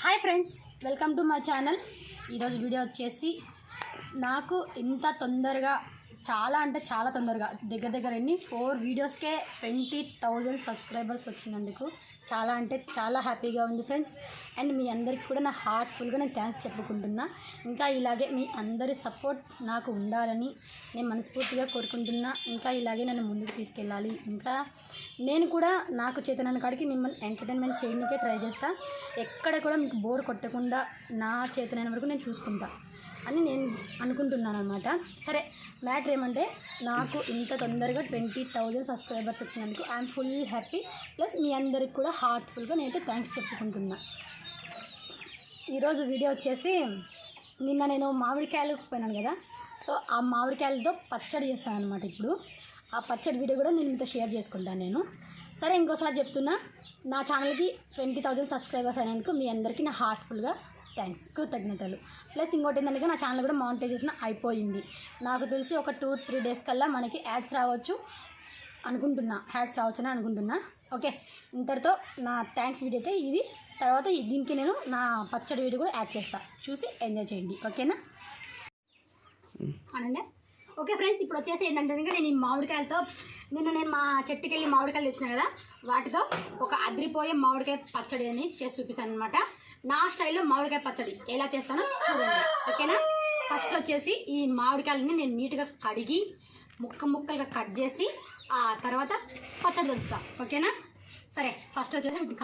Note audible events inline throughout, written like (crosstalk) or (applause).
Hi friends welcome to my channel ఈరోజు video వచ్చేసి నాకు ఇంత తొందరగా చాలా అంటే చాలా తొందరగా. దగ్గర దగ్గర ఎన్ని? ఫోర్ వీడియోస్కే ట్వంటీ థౌజండ్ సబ్స్క్రైబర్స్ వచ్చినందుకు చాలా అంటే చాలా హ్యాపీగా ఉంది ఫ్రెండ్స్. అండ్ మీ అందరికి కూడా నా హార్ట్ఫుల్గా నేను థ్యాంక్స్ చెప్పుకుంటున్నా. ఇంకా ఇలాగే మీ అందరి సపోర్ట్ నాకు ఉండాలని నేను మనస్ఫూర్తిగా కోరుకుంటున్నా. ఇంకా ఇలాగే నన్ను ముందుకు తీసుకెళ్ళాలి. ఇంకా నేను కూడా నాకు చేతనన్న కాడికి మిమ్మల్ని ఎంటర్టైన్మెంట్ చేయడానికే ట్రై చేస్తా. ఎక్కడ కూడా మీకు బోర్ కొట్టకుండా నా చేతనైన వరకు నేను చూసుకుంటాను అని నేను అనుకుంటున్నాను అనమాట సరే మ్యాటర్ ఏమంటే నాకు ఇంత తొందరగా ట్వంటీ థౌజండ్ సబ్స్క్రైబర్స్ వచ్చినందుకు ఐఎమ్ ఫుల్ హ్యాపీ. ప్లస్ మీ అందరికి కూడా హార్ట్ఫుల్గా నేనైతే థ్యాంక్స్ చెప్పుకుంటున్నా. ఈరోజు వీడియో వచ్చేసి నిన్న నేను మామిడికాయలకు పోయినాను కదా. సో ఆ మామిడికాయలతో పచ్చడి చేస్తాను అనమాట ఇప్పుడు. ఆ పచ్చడి వీడియో కూడా నేను మీతో షేర్ చేసుకుంటాను నేను. సరే ఇంకోసారి చెప్తున్నా నా ఛానల్కి ట్వంటీ థౌజండ్ సబ్స్క్రైబర్స్ అయినందుకు మీ అందరికీ నా హార్ట్ఫుల్గా థ్యాంక్స్ కృతజ్ఞతలు. ప్లస్ ఇంకోటి ఏంటంటే నా ఛానల్ కూడా మానిటైజేషన్ అయిపోయింది. నాకు తెలిసి ఒక టూ త్రీ డేస్ కల్లా మనకి యాడ్స్ రావచ్చు అనుకుంటున్నా. హ్యాడ్స్ రావచ్చని అనుకుంటున్నా. ఓకే ఇంతటితో నా థ్యాంక్స్ వీడియో అయితే ఇది. తర్వాత దీనికి నేను నా పచ్చడి వీడియో కూడా యాడ్ చేస్తా. చూసి ఎంజాయ్ చేయండి. ఓకేనా అనండి. ఓకే ఫ్రెండ్స్ ఇప్పుడు వచ్చేసి ఏంటంటే నేను ఈ మామిడికాయలతో నిన్న నేను మా చెట్టుకి వెళ్ళి మామిడికాయలు తెచ్చిన కదా వాటితో ఒక అదిరిపోయే మామిడికాయ పచ్చడి అని చేసి చూపిస్తాను అనమాట నా స్టైల్లో మామిడికాయ పచ్చడి. ఎలా చేస్తానో చూడండి. ఓకేనా? ఫస్ట్ వచ్చేసి ఈ మామిడికాయలని నేను నీట్గా కడిగి ముక్క ముక్కలుగా కట్ చేసి ఆ తర్వాత పచ్చడి తెలుస్తాను ఓకేనా? సరే ఫస్ట్ వచ్చేసి వీటిని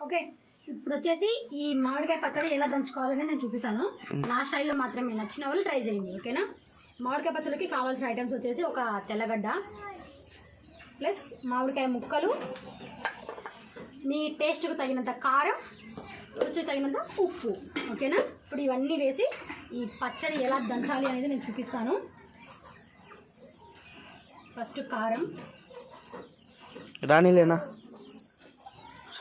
ఓకే. ఇప్పుడు వచ్చేసి ఈ మామిడికాయ పచ్చడి ఎలా దంచుకోవాలని నేను చూపిస్తాను. నా స్టైల్లో మాత్రమే నచ్చిన వాళ్ళు ట్రై చేయండి ఓకేనా? మామిడికాయ పచ్చడికి కావాల్సిన ఐటమ్స్ వచ్చేసి ఒక తెల్లగడ్డ ప్లస్ మామిడికాయ ముక్కలు మీ టేస్ట్కు తగినంత కారం రుచికి తగినంత ఉప్పు ఓకేనా? ఇప్పుడు ఇవన్నీ వేసి ఈ పచ్చడి ఎలా దంచాలి అనేది నేను చూపిస్తాను. ఫస్ట్ కారం. రానిలేనా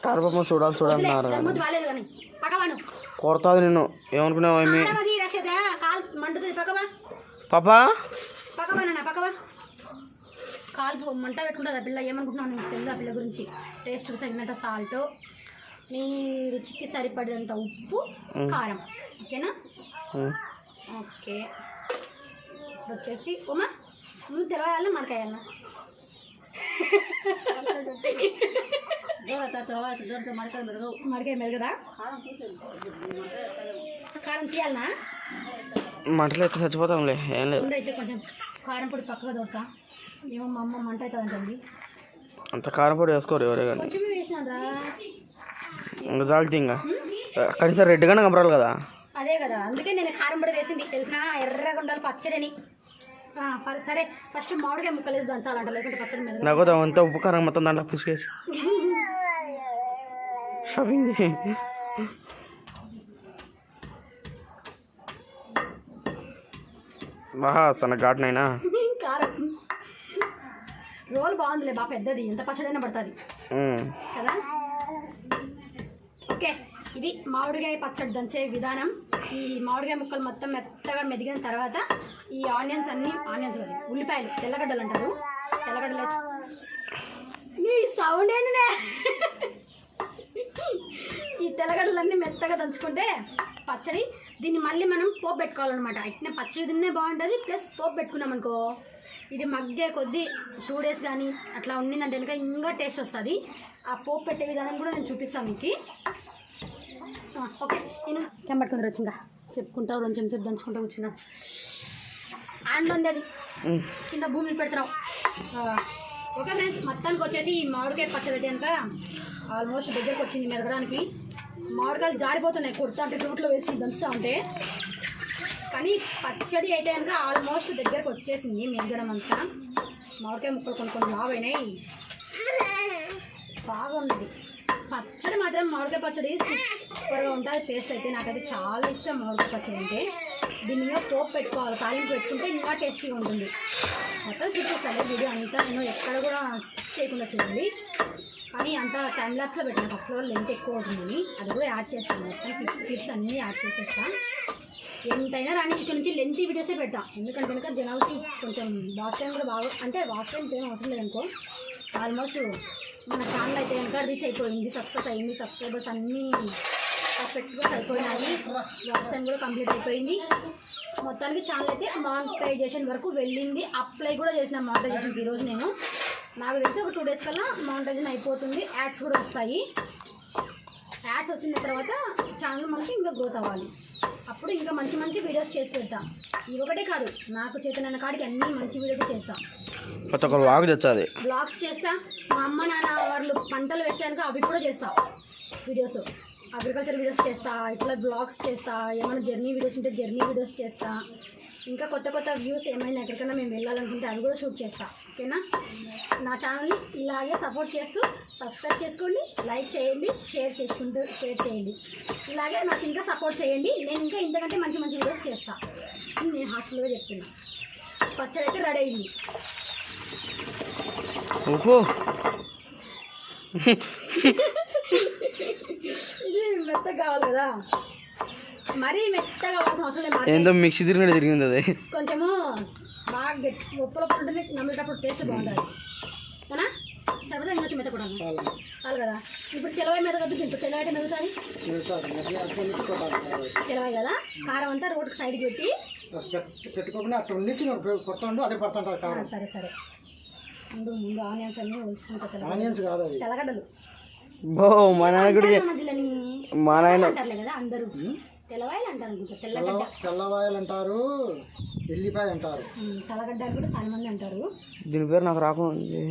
స్టార్ పాప చూడాలి చూడాలి ధర్మతి బాగాలేదు కానీ. పక్కవాను కొడతాది నిన్ను. ఏమనుకున్నావు ఏమి? పాపా? కాలు మంట పెట్టుకుంటుంది ఆ పిల్ల? ఏమనుకుంటున్నావు నీకు తెలుసు ఆ పిల్ల గురించి? టేస్ట్కి తగినంత సాల్ట్ మీ రుచికి సరిపడినంత ఉప్పు కారం. ఓకేనా. ఓకే. ఇప్పుడు వచ్చేసి ఉమా నువ్వు తెలవాలన్నా మడకాయాలన్నా (laughs) మడకాయ కారం తీయాలనా మంటలు అయితే చచ్చిపోతాంలే ఏం లేదు అయితే కొంచెం కారం పొడి పక్కగా దొరతా ఏమో మా అమ్మ మంట అవుతుంది అంటుంది అంత కారం పొడి వేసుకోరు ఎవరే కానీ వేసినాను రా ఇంకా ఇంకా కనీసం రెడ్గానే కనపరాలి కదా అదే కదా అందుకే నేను కారం పొడి వేసింది తెలిసిన ఎర్రగా ఉండాలి పచ్చడిని సరే ఫస్ట్ మామిడికాయ ముక్కలు వేసి దంచాలంట లేకుంటే పచ్చడి మీద నాకు అంతా ఉప్పు కారం మొత్తం దాంట్లో పిసికేసి షాపింగ్ బాగా సన్న ఘాటునైనా రోల్ బాగుందిలే బాగా పెద్దది. ఎంత పచ్చడైనా పడుతుంది. కదా? ఓకే ఇది మామిడికాయ పచ్చడి దంచే విధానం. ఈ మామిడికాయ ముక్కలు మొత్తం మెత్తగా మెదిగిన తర్వాత ఈ ఆనియన్స్ అన్ని ఆనియన్స్ కాదు ఉల్లిపాయలు తెల్లగడ్డలు అంటారు. తెల్లగడ్డలు నీ సౌండ్ ఏందినే? ఈ తెల్లగడ్డలన్నీ మెత్తగా దంచుకుంటే పచ్చడి దీన్ని మళ్ళీ మనం పోపు పెట్టుకోవాలన్నమాట. ఇట్నే పచ్చడి తిన్నే బాగుంటుంది ప్లస్ పోపు పెట్టుకున్నాం అనుకో ఇది మగ్గే కొద్దీ టూ డేస్ కానీ అట్లా ఉండిందంటే కనుక ఇంకా టేస్ట్ వస్తుంది. ఆ పోపు పెట్టే విధానం కూడా నేను చూపిస్తాను మీకు. ఓకే నేను ఏం పట్టుకుంటారు వచ్చి ఇంకా చెప్పుకుంటా రెండు చెంచాలు దంచుకుంటా కూర్చున్నా. అండ్ ఉంది అది. కింద భూమిని పెడతాం ఓకే ఫ్రెండ్స్ మొత్తానికి వచ్చేసి ఈ మామిడికాయ పచ్చడి పెట్టాక ఆల్మోస్ట్ దగ్గరకు వచ్చింది మెదగడానికి. మామిడికాయలు జారిపోతున్నాయి. కుర్తా అంటే ఫ్రూట్లో వేసి దంచుతా ఉంటే. కానీ పచ్చడి అయితే కనుక ఆల్మోస్ట్ దగ్గరకు వచ్చేసింది మెదగడం అంతా. మామిడికాయ ముక్కలు కొన్ని కొన్ని లావైనాయి. బాగున్నది పచ్చడి మాత్రం మామిడికాయ పచ్చడి సూపర్గా ఉంటుంది టేస్ట్ అయితే నాకైతే చాలా ఇష్టం మామిడికాయ పచ్చడి అంటే. దీని మీద పోపు పెట్టుకోవాలి. తాలింపు పెట్టుకుంటే ఇంకా టేస్టీగా ఉంటుంది. మొత్తం చూపిస్తాను వీడియో అంతా? నేను ఎక్కడ కూడా చేయకుండా చూడండి. కానీ అంత టైం ల్యాప్స్లో పెట్టిన ఫస్ట్లో లెంత్ ఎక్కువ అవుతుందని అది కూడా యాడ్ చేస్తాను. మొత్తం క్లిప్స్ క్లిప్స్ అన్నీ యాడ్ చేసేస్తాను. ఎంతైనా రాని ఇక్కడ నుంచి లెంత్ వీడియోసే పెడతా. ఎందుకంటే కనుక జనాలకి కొంచెం వాచ్ టైం కూడా బాగా అంటే వాచ్ టైం ఏం అవసరం లేదనుకో ఆల్మోస్ట్ మన ఛానల్ అయితే కనుక రీచ్ అయిపోయింది సక్సెస్ అయింది సబ్స్క్రైబర్స్ అన్నీ పర్ఫెక్ట్గా అయిపోయినాయి వాష్ టైం కూడా కంప్లీట్ అయిపోయింది మొత్తానికి ఛానల్ అయితే మానిటైజేషన్ వరకు వెళ్ళింది అప్లై కూడా చేసిన మానిటైజేషన్కి ఈరోజు నేను నాకు తెలిసి ఒక టూ డేస్ కల్లా మానిటైజేషన్ అయిపోతుంది యాడ్స్ కూడా వస్తాయి యాడ్స్ వచ్చిన తర్వాత ఛానల్ మనకి ఇంకా గ్రోత్ అవ్వాలి అప్పుడు ఇంకా మంచి మంచి వీడియోస్ చేసి పెడతాం ఇవి ఒకటే కాదు నాకు చేతనన్న కాడికి అన్ని మంచి వీడియోస్ చేస్తాం కొత్త ఒక బ్లాగ్స్ చేస్తా మా అమ్మ నాన్న వాళ్ళు పంటలు వేసాక అవి కూడా చేస్తా వీడియోస్ అగ్రికల్చర్ వీడియోస్ చేస్తా ఇట్లా బ్లాగ్స్ చేస్తా ఏమైనా జర్నీ వీడియోస్ ఉంటే జర్నీ వీడియోస్ చేస్తా. ఇంకా కొత్త కొత్త వ్యూస్ ఏమైనా ఎక్కడికైనా మేము వెళ్ళాలనుకుంటే అవి కూడా షూట్ చేస్తా ఓకేనా? నా ఛానల్ని ఇలాగే సపోర్ట్ చేస్తూ సబ్స్క్రైబ్ చేసుకోండి లైక్ చేయండి షేర్ చేసుకుంటూ షేర్ చేయండి. ఇలాగే నాకు ఇంకా సపోర్ట్ చేయండి. నేను ఇంకా ఇంతకంటే మంచి మంచి వీడియోస్ చేస్తా. నేను హార్ట్ఫుల్గా చెప్తున్నా. పచ్చడి అయితే రెడీ అయింది. ఉప్పు (laughs) ఇది మెత్తగా కావాలి కదా. మరీ మెత్తగా కావాల్సిన అవసరం లేదు ఏందో మిక్సీ తిరిగినట్టు తిరిగింది అది. కొంచెము బాగా గట్టి ఉప్పుల ఉంటేనే నమ్మేటప్పుడు టేస్ట్ బాగుంటుంది. అవునా? సరిపోతే ఇంకా మెత్త కూడా చాలు. కదా. ఇప్పుడు తెలవాయి మీద కద్దు తింటూ. తెలవాయి మెదుగుతుంది? తెలవాయి కదా? కారం అంతా రోడ్కి సైడ్కి పెట్టి. పెట్టుకోకుండా అట్లా ఉండించి కొత్త అదే పడుతుంటుంది సరే సరే. ముందు ముందు ఆనియన్స్ అన్నీ ఉంచుకుంటా ఆనియన్స్ కాదు బో మా మధ్యలోని మా నాయన అంటారులే కదా అందరూ. తెల్లవాయలు అంటారు తెల్లగడ్డ తెల్లవాయలు అంటారు ఎల్లిపాయ అంటారు తెల్లగడ్డ అని కూడా చాలా మంది అంటారు. దీని పేరు నాకు రాకుండా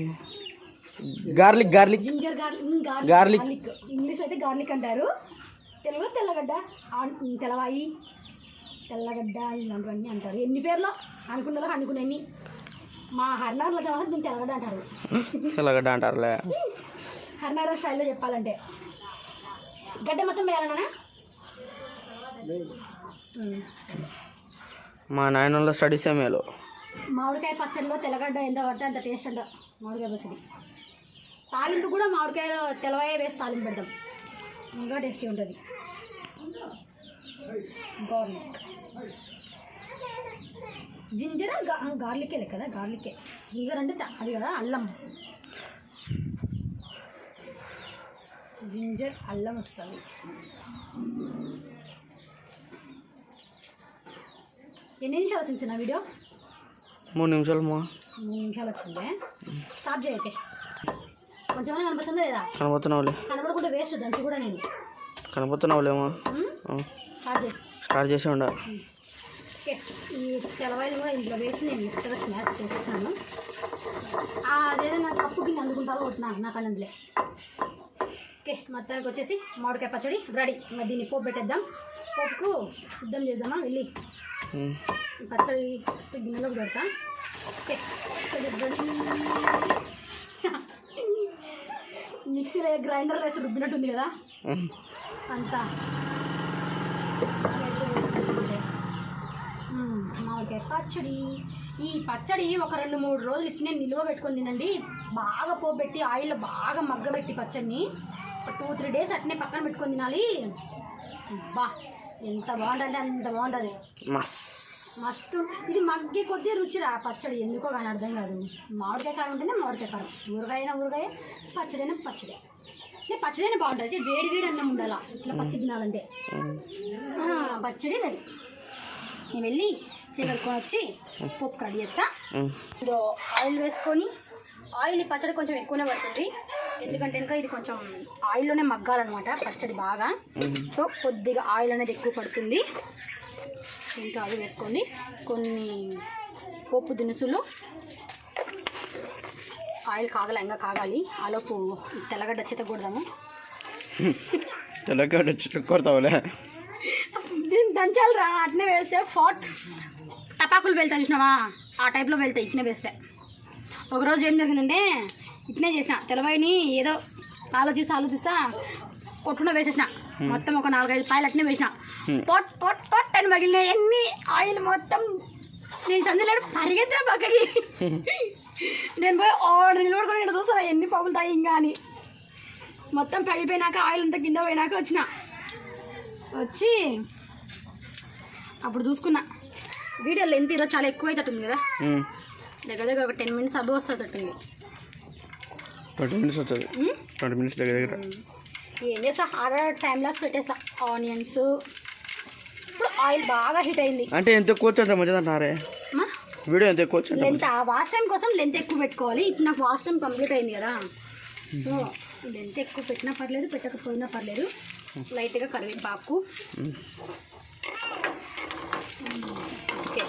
garlic garlic. Ginger garlic. Garlic English అయితే గార్లిక్ అంటారు. తెలుగులో తెల్లగడ్డ తెల్లవాయి తెల్లగడ్డ ఇలాంటివన్నీ అంటారు. ఎన్ని పేర్లు? అనుకున్నలో అనుకునేవి మా హర్నార్లో దీన్ని తెల్లగడ్డ అంటారు. తెల్లగడ్డ అంటారులే. హర్నార్ స్టైల్లో చెప్పాలంటే. గడ్డ మొత్తం వేయాలన్నా మా నాయనలో స్టడీస్ మేలు. మామిడికాయ పచ్చడిలో తెల్లగడ్డ ఎంత పడితే అంత టేస్ట్ అంట మామిడికాయ పచ్చడి. తాలింపు కూడా మామిడికాయలో తెల్లవాయ వేసి తాలింపు పెడతాం. ఇంకా టేస్టీ ఉంటుంది. గార్లిక్ జింజర్ గార్లికే కదా? గార్లికే జింజర్ అంటే అది కదా అల్లం. జింజర్ అల్లం వస్తుంది. ఎన్ని నిమిషాలు వచ్చింది చిన్న వీడియో? మూడు నిమిషాలు మా. మూడు నిమిషాలు వచ్చింది. స్టాప్ చేయతే కొంచెమైనా కనిపిస్తుందా లేదా? కనబడుతున్నావులే కనబడకుండా వేస్ట్ దంచి కూడా నేను. కనబడుతున్నావులేమా ఉమ్, స్టార్ట్ చేయి. స్టార్ట్ చేసి ఉండ. ఓకే. ఈ తెల్లవాయిలు కూడా ఇంట్లో వేసి నేను మెత్తగా స్మాష్ చేసేసాను. అదేదో నాకు కప్పు కింద అందుకుంటాలో కొట్టినాను నాకు అన్నందులే. ఓకే మొత్తానికి వచ్చేసి మామిడికాయ పచ్చడి. రెడీ. ఇంకా దీన్ని పోపు పెట్టేద్దాం. పోపుకు సిద్ధం చేద్దామా వెళ్ళి? పచ్చడి ఫస్ట్ గిన్నెలోకి పెడతా. ఓకే మిక్సీలో గ్రైండర్లో వేసి రుబ్బినట్టుంది కదా. అంతా. మ్మ్, మామిడికాయ పచ్చడి. ఈ పచ్చడి ఒక రెండు మూడు రోజులు ఇట్నే నిల్వ పెట్టుకొని తినండి. బాగా పోపెట్టి ఆయిల్లో బాగా మగ్గబెట్టి పచ్చడిని. టూ త్రీ డేస్ అట్నే పక్కన పెట్టుకొని తినాలి. బా ఎంత బాగుంటుంది అంత బాగుంటుంది. మస్. మస్తు. ఇది మగ్గి కొద్దీ రుచి రా పచ్చడి ఎందుకో కానీ అర్థం కాదు. మామిడికాయ కారం ఉంటేనే మామిడికాయ కారం. ఊరగాయ అయినా ఊరగాయ పచ్చడి అయినా పచ్చడి. అంటే పచ్చడి అయినా బాగుంటుంది వేడి వేడి అన్నం ఉండాలా ఇట్లా పచ్చడి తినాలంటే. పచ్చడి రెడీ. నేను వెళ్ళి చీకడుకొని వచ్చి పప్పు కడి చేస్తా. ఇదో ఆయిల్ వేసుకొని ఆయిల్ పచ్చడి కొంచెం ఎక్కువనే పడుతుంది. ఎందుకంటే ఇంకా ఇది కొంచెం ఆయిల్లోనే మగ్గాలన్నమాట పచ్చడి బాగా. సో కొద్దిగా ఆయిల్ అనేది ఎక్కువ పడుతుంది. ఇంకా అవి వేసుకోండి. కొన్ని పోపు దినుసులు. ఆయిల్ కాగల ఇంకా కాగాలి. ఆలోపు తెల్లగడ్డ చితకూడదాము (laughs) తెల్లగడ్డ కొడతావులే. దీన్ని దంచాలిరా అట్నే వేస్తే ఫాట్. టపాకులు వెళ్తాయి చూసినావా? ఆ టైప్లో వెళ్తాయి ఇట్నే వేస్తే ఒకరోజు ఏం జరిగిందంటే ఇట్నే చేసిన. తెల్లవాయిని ఏదో ఆలోచిస్తా ఆలోచిస్తా కొట్టుకుండా వేసేసిన. మొత్తం ఒక నాలుగైదు పాయలు అట్నే వేసిన. పొట్ పొట్ పొట్ అని మగిలినాయి అన్ని ఆయిల్ మొత్తం నేను సందులేడు పరిగెత్తిన పక్కకి. నేను పోయి ఆర్డర్ నిలబడుకొని ఇక్కడ చూస్తాను ఎన్ని పగులుతాయి ఇంకా అని. మొత్తం పగిలిపోయినాక ఆయిల్ అంతా కింద పోయినాక వచ్చిన. వచ్చి అప్పుడు చూసుకున్నా. వీడియో లెంత్ ఈరోజు చాలా ఎక్కువ అవుతుంది కదా దగ్గర దగ్గర ఒక టెన్ మినిట్స్ అబ్బో వస్తుంటుంది ట్వంటీ మినిట్స్ వస్తుంది? ట్వంటీ మినిట్స్ దగ్గర దగ్గర. ఏం చేస్తా? ఆడ టైం లాక్స్ పెట్టేస్తా ఆనియన్స్. ఇప్పుడు ఆయిల్ బాగా హీట్ అయింది. అంటే ఎంత ఎక్కువ వచ్చి మంచిది అంటున్నారే? వీడియో ఎంత ఎక్కువ వచ్చి అంత లెంత్ వాష్ టైం కోసం లెంత్ ఎక్కువ పెట్టుకోవాలి. ఇప్పుడు నాకు వాష్ టైం కంప్లీట్ అయింది కదా. సో లెంత్ ఎక్కువ పెట్టినా పర్లేదు పెట్టకపోయినా పర్లేదు. లైట్గా కరివేపాకు.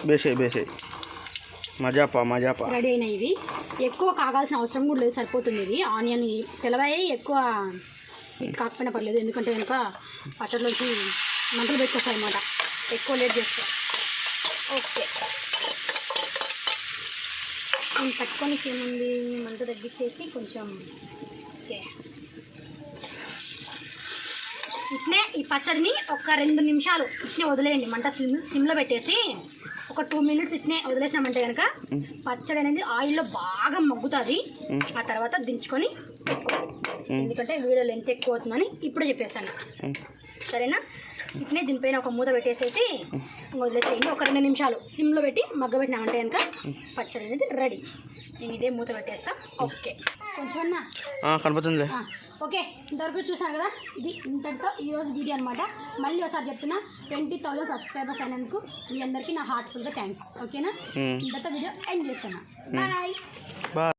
బేసే బేసే. మజాపా మజాపా. రెడీ అయినాయి ఇవి. ఎక్కువ కాగాల్సిన అవసరం కూడా లేదు సరిపోతుంది ఇది. ఆనియన్ తెలవాయి ఎక్కువ కాకపోయినా పర్లేదు. ఎందుకంటే కనుక పచ్చడిలోకి మంటలు పెట్టుకొస్తాయి అనమాట ఎక్కువ లేట్ చేస్తా ఓకే. నేను పట్టుకొని ఏముంది మంట తగ్గించేసి కొంచెం ఓకే. ఇట్నే ఈ పచ్చడిని ఒక రెండు నిమిషాలు ఇట్నే వదిలేయండి. మంట సిమ్ సిమ్లో పెట్టేసి ఒక టూ మినిట్స్ ఇట్నే వదిలేసినామంటే కనుక పచ్చడి అనేది ఆయిల్లో బాగా మగ్గుతుంది. ఆ తర్వాత దించుకొని ఎందుకంటే వీడియోలో ఎంత ఎక్కువ అవుతుందని ఇప్పుడే చెప్పేసాను సరేనా? ఇట్నే దీనిపైన ఒక మూత పెట్టేసేసి వదిలేసేయండి. ఒక రెండు నిమిషాలు సిమ్లో పెట్టి మగ్గబెట్టినామంటే కనుక పచ్చడి అనేది రెడీ. నేను ఇదే మూత పెట్టేస్తా. ఓకే. కొంచెం ఆ, ఓకే ఇంతవరకు చూసాను కదా? ఇది ఇంతటితో ఈరోజు వీడియో అనమాట మళ్ళీ ఒకసారి చెప్తున్నా ట్వంటీ థౌసండ్ సబ్స్క్రైబర్స్ అయినందుకు మీ అందరికీ నా హార్ట్ఫుల్గా థ్యాంక్స్ ఓకేనా. ఇంతటితో వీడియో ఎండ్ చేస్తున్నా. Bye bye